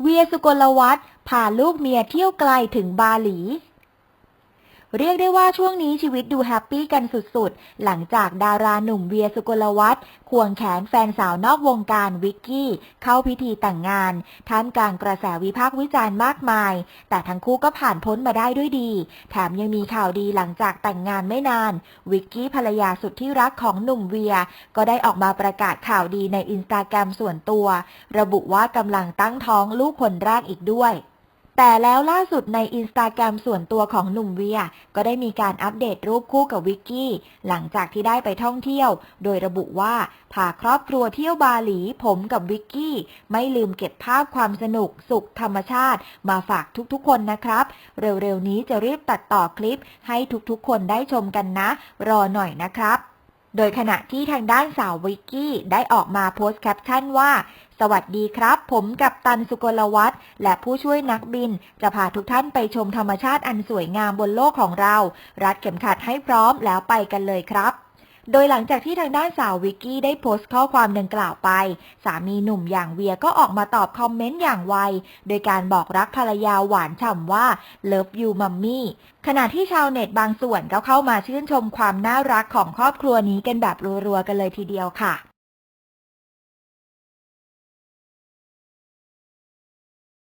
เวียสุกลวัฒน์พาลูกเมียเที่ยวไกลถึงบาหลี เรียกได้ว่าช่วงนี้ชีวิตดูแฮปปี้กันสุดๆ หลังจากดาราหนุ่มเวียสุกลวัฒน์ควงแขนแฟนสาวนอกวงการวิกกี้ เข้าพิธีแต่งงาน ท่ามกลางกระแสวิพากษ์วิจารณ์มากมาย แต่ทั้งคู่ก็ผ่านพ้นมาได้ด้วยดี แถมยังมีข่าวดีหลังจากแต่งงานไม่นาน วิกกี้ภรรยาสุดที่รักของหนุ่มเวีย ก็ได้ออกมาประกาศข่าวดีในอินสตาแกรมส่วนตัว ระบุว่ากำลังตั้งท้องลูกคนแรกอีกด้วย แต่แล้วล่าสุดในอินสตาแกรมส่วนตัวของหนุ่มเวีย ก็ได้มีการอัปเดตรูปคู่กับวิกกี้ หลังจากที่ได้ไปท่องเที่ยว โดยระบุว่าพาครอบครัวเที่ยวบาหลี ผมกับวิกกี้ ไม่ลืมเก็บภาพความสนุก สุขธรรมชาติ มาฝากทุกๆคนนะครับ เร็วๆนี้จะรีบตัดต่อคลิป ให้ทุกๆคนได้ชมกันนะ รอหน่อยนะครับ โดยขณะที่ทางด้านสาววิกกี้ได้ออกมาโพสต์แคปชั่นว่า สวัสดีครับ ผมกับตันสุกลวัฒน์และผู้ช่วยนักบิน จะพาทุกท่านไปชมธรรมชาติอันสวยงามบนโลกของเรา รัดเข็มขัดให้พร้อมแล้วไปกันเลยครับ โดยหลังจากที่ทางด้านสาววิกกี้ได้โพสต์ข้อความดังกล่าวไป สามีหนุ่มอย่างเวียก็ออกมาตอบคอมเมนต์อย่างไว โดยการบอกรักภรรยาหวานฉ่ำว่า Love you mommy ขณะที่ชาวเน็ตบางส่วนก็เข้ามาชื่นชมความน่ารักของครอบครัวนี้กันแบบรัวๆกันเลยทีเดียวค่ะ